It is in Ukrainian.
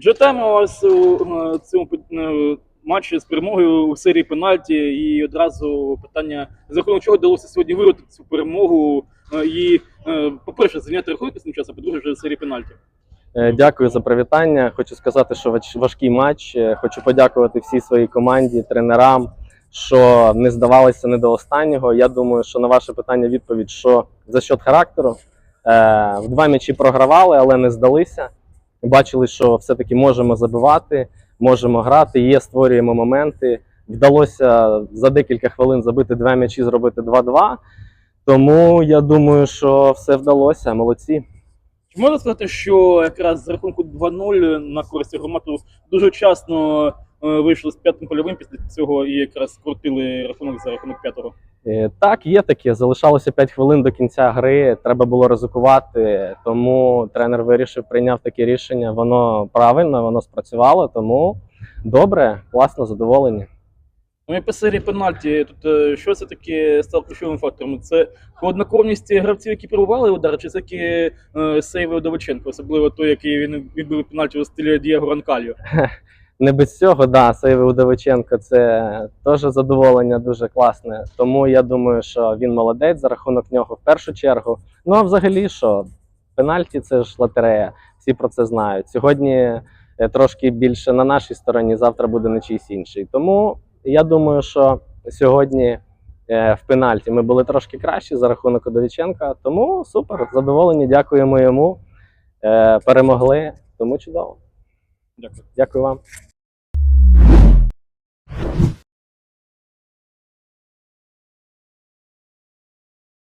Вже тема у е, цьому е, матчі з перемогою у серії пенальті, і одразу питання, за рахунок чого вдалося сьогодні вирвати цю перемогу е, і, по-перше, зайняти рахунок після часу, а по-друге, вже серії пенальті. Дякую за привітання. Хочу сказати, що важкий матч. Хочу подякувати всій своїй команді, тренерам, що не здавалися не до останнього. Я думаю, що на ваше питання відповідь, що за счет характеру. В два м'ячі програвали, але не здалися. Бачили, що все-таки можемо забивати, можемо грати, є, створюємо моменти. Вдалося за декілька хвилин забити два м'ячі, зробити 2-2. Тому я думаю, що все вдалося. Молодці. Чи можна сказати, що якраз з рахунку 2-0 на користь громаду дуже вчасно е, вийшли з п'ятим польовим після цього і якраз скрутили рахунок за рахунок п'ятого? Е, Так, є таке. Залишалося 5 хвилин до кінця гри. Треба було ризикувати. Тому тренер вирішив, прийняв таке рішення. Воно правильно, воно спрацювало. Тому добре, класно, задоволені. Ну і по серії пенальті, тут е, що це таки стало ключовим фактором? Це однокровність гравців, які пробували удар, чи це таки е, сейви Удовиченко, особливо той, який він відбив пенальті у стилі Дієго Ранкальо. Не без цього, да, Сейви Удовиченко це теж задоволення дуже класне. Тому я думаю, що він молодець за рахунок нього в першу чергу. Ну а взагалі, що пенальті це ж лотерея, всі про це знають. Сьогодні е, трошки більше на нашій стороні, завтра буде на чийсь інший. Тому я думаю, що сьогодні е, в пенальті ми були трошки кращі за рахунок Удовиченка. Тому супер, задоволені, дякуємо йому. Е, Перемогли, тому чудово. Дякую. Дякую вам.